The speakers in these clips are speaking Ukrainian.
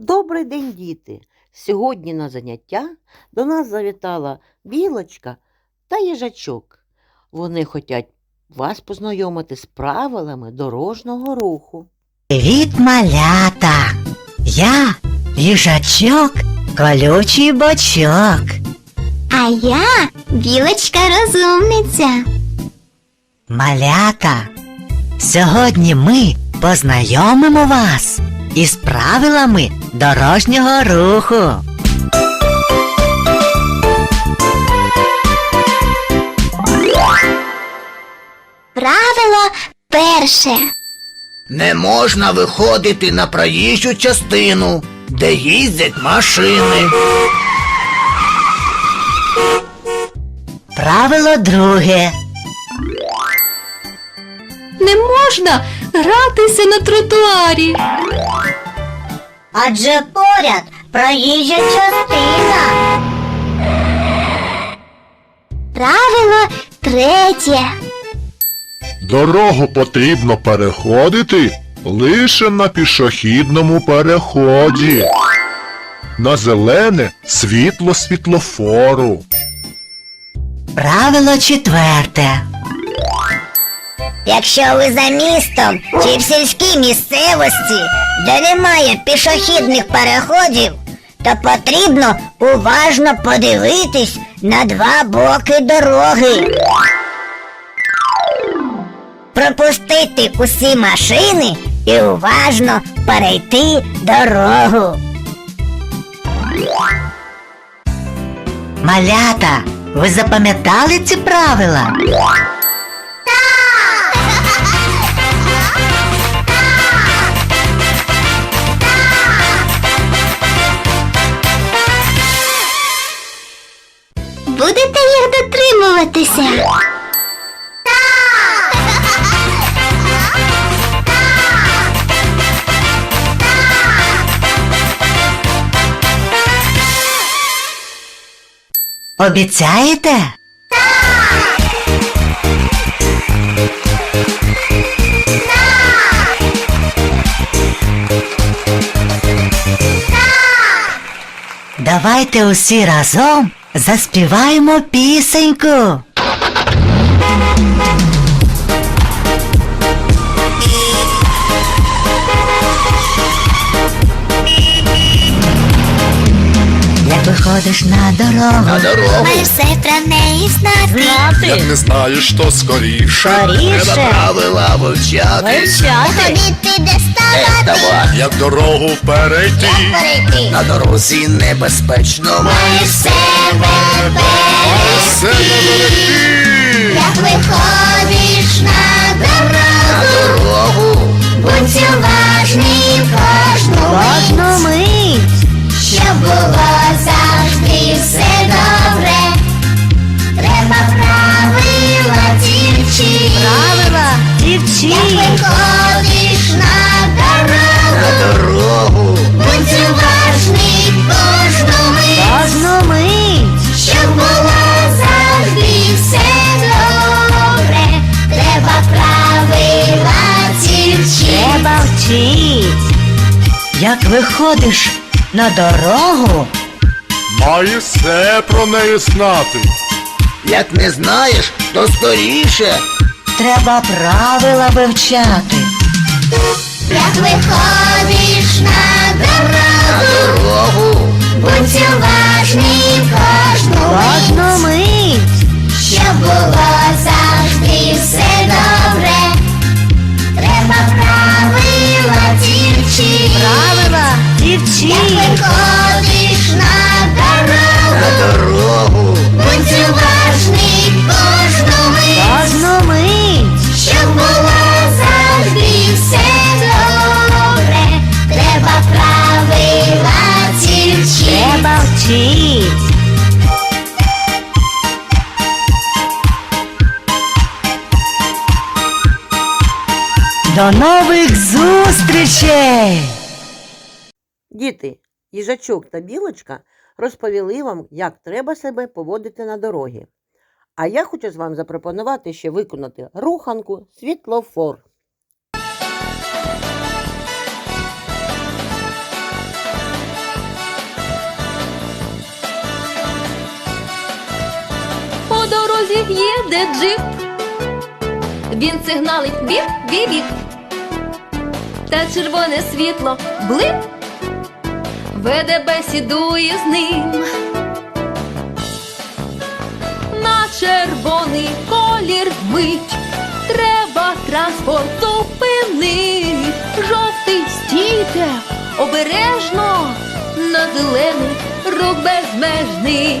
Добрий день, діти! Сьогодні на заняття до нас завітала білочка та їжачок. Вони хочуть вас познайомити з правилами дорожнього руху. Привіт, малята! Я їжачок, колючий бочок. А я білочка розумниця. Малята, сьогодні ми познайомимо вас із правилами дорожнього руху. Правило перше. Не можна виходити на проїжджу частину, де їздять машини. Правило друге. Не можна гратися на тротуарі. Адже поряд проїжджа частина. Правило третє. Дорогу потрібно переходити лише на пішохідному переході. На зелене світло світлофору. Правило четверте. Якщо ви за містом чи в сільській місцевості, де немає пішохідних переходів, то потрібно уважно подивитись на два боки дороги. Пропустити усі машини і уважно перейти дорогу. Малята, ви запам'ятали ці правила? Дотримуватися? Обіцяєте? Давайте усі разом заспіваємо пісеньку. Виходиш на дорогу, На дорогу Маєш все про неї знати. Як не знаєш, то скоріше. треба правила вивчати. Ходити де ставати. Давай, Як дорогу перейти. Перейти. на дорозі небезпечно. Маєш себе Все берегти. Як виходиш на На дорогу, Як дівчі. виходиш на на дорогу, дорогу будь уважний кожну мить. Кожну мить. Щоб було завжди все добре, треба правила дівчі. Треба вчить. Як виходиш на дорогу, Має все про неї знати. Як не знаєш, то скоріше. Треба правила вивчати. Як виходиш на дорогу будь уважний кожну Треба. До нових зустрічей! Діти, їжачок та білочка розповіли вам, як треба себе поводити на дорогі. А я хочу з вами запропонувати ще виконати руханку світлофор. Дорозі їде джип. Він сигналить біп, біп, біп. Та червоне світло блип. Веде бесідує з ним. На червоний колір мить. Треба транспорт зупинить. Жовтий стійте, обережно, на зелений рух безмежний.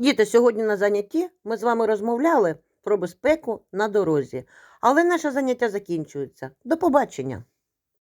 Діти, сьогодні на занятті ми з вами розмовляли про безпеку на дорозі. Але наше заняття закінчується. До побачення!